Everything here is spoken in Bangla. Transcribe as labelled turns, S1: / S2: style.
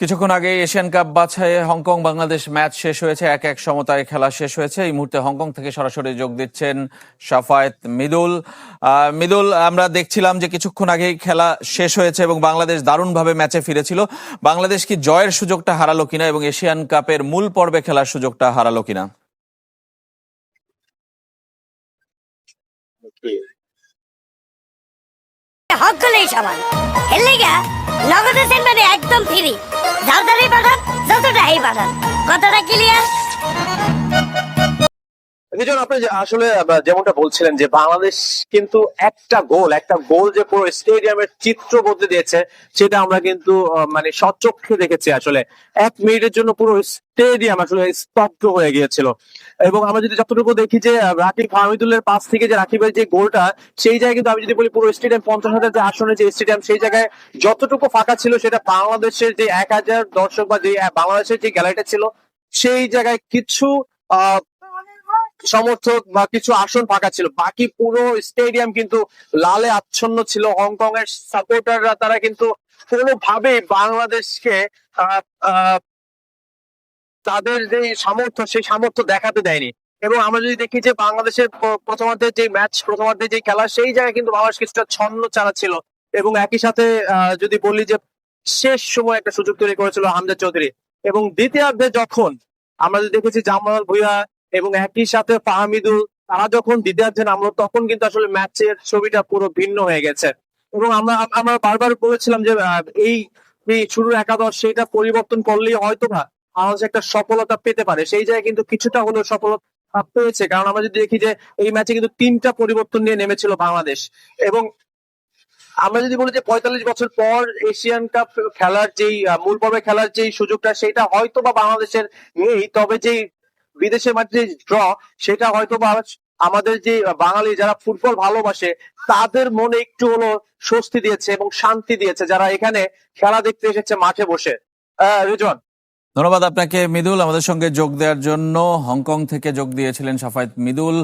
S1: কিছুক্ষণ আগে এশিয়ান কাপ বাছাইয়ে হংকং বাংলাদেশ ম্যাচ শেষ হয়েছে, এক এক সমতায় খেলা শেষ হয়েছে। এই মুহূর্তে হংকং থেকে সরাসরি যোগ দিচ্ছেন সাফায়েত মিদুল। মিদুল, আমরা দেখছিলাম যে কিছুক্ষণ আগেই খেলা শেষ হয়েছে এবং বাংলাদেশ দারুণভাবে ম্যাচে ফিরেছিল। বাংলাদেশ কি জয়ের সুযোগটা হারালো কিনা এবং এশিয়ান কাপের মূল পর্বে খেলার সুযোগটা হারালো কিনা?
S2: হক করলেই সমান। এর লেগা নগদে সেন্টারে একদম ফ্রি। যার দ্বারাই পাঠান যতটাই পাঠান কথাটা ক্লিয়ার
S3: নিজন আপনি আসলে যেমনটা বলছিলেন যে বাংলাদেশ কিন্তু একটা গোল একটা গোল যে পুরো স্টেডিয়ামের চিত্র বদলে দিয়েছে, সেটা আমরা কিন্তু মানে সচক্ষে দেখেছি আসলে। এক মিনিটের জন্য পুরো স্টেডিয়াম আসলে স্তব্ধ হয়ে গিয়েছিল। এবং আমরা যদি যতটুকু দেখি যে রাকিব হামিদুলের পাশ থেকে যে রাকিবের যে গোলটা, সেই জায়গায় কিন্তু আমি যদি বলি পুরো স্টেডিয়াম, পঞ্চাশ হাজার যে আসনে যে স্টেডিয়াম, সেই জায়গায় যতটুকু ফাঁকা ছিল সেটা বাংলাদেশের যে এক হাজার দর্শক বা যে বাংলাদেশের যে গ্যালারিটা ছিল, সেই জায়গায় কিছু, আহ সমর্থক বা কিছু আসন ফাঁকা ছিল। বাকি পুরো স্টেডিয়াম কিন্তু লালে আচ্ছন্ন ছিল। হংকং এর সাপোর্টাররা তারা কিন্তু কোনোভাবেই বাংলাদেশকে তাদের যে সামর্থ্য, সেই সামর্থ্য দেখাতে দেয়নি। এবং আমরা যদি দেখি যে বাংলাদেশের প- প্রথমার্ধের যে ম্যাচ প্রথমার্ধের যে খেলা, সেই জায়গায় কিন্তু বাংলাদেশ কিছুটা ছন্ন চালাচ্ছিল এবং একই সাথে যদি বলি যে শেষ সময় একটা সুযোগ তৈরি করেছিল হামজা চৌধুরী। এবং দ্বিতীয়ার্ধে যখন আমরা যদি দেখেছি জামাল ভুইয়া এবং একই সাথে ফাহামিদুল তারা যখন দ্বিতীয়ার্ধে নামলো, তখন কিন্তু আসলে ম্যাচের ছবিটা পুরো ভিন্ন হয়ে গেছে। এবং আমরা আমরা বারবার বলেছিলাম যে এই শুরুর একাদশ সেটা পরিবর্তন করলেই হয়তো বা বাংলাদেশ একটা সফলতা পেতে পারে, সেই জায়গায় কিন্তু কিছুটা হলেও সফলতা পেয়েছে। কারণ আমরা যদি দেখি যে, এই ম্যাচে কিন্তু তিনটা পরিবর্তন নিয়ে নেমেছিল বাংলাদেশ। এবং আমরা যদি বলি যে, পঁয়তাল্লিশ বছর পর এশিয়ান কাপ খেলার যেই মূল পর্বে খেলার যেই সুযোগটা সেটা হয়তো বা বাংলাদেশের নেই। তবে যেই বিদেশের মাঠে ড্র সেটা হয়তো বা আমাদের যে বাঙালি যারা ফুটবল ভালোবাসে তাদের মনে একটু হলো স্বস্তি দিয়েছে এবং শান্তি দিয়েছে যারা এখানে খেলা দেখতে এসেছে মাঠে বসে। আহ, রিজওয়ান।
S1: ধন্যবাদ আপনাকে মিদুল। আমাদের সঙ্গে যোগ দেওয়ার জন্য হংকং থেকে যোগ দিয়েছিলেন সাফায়েত মিদুল।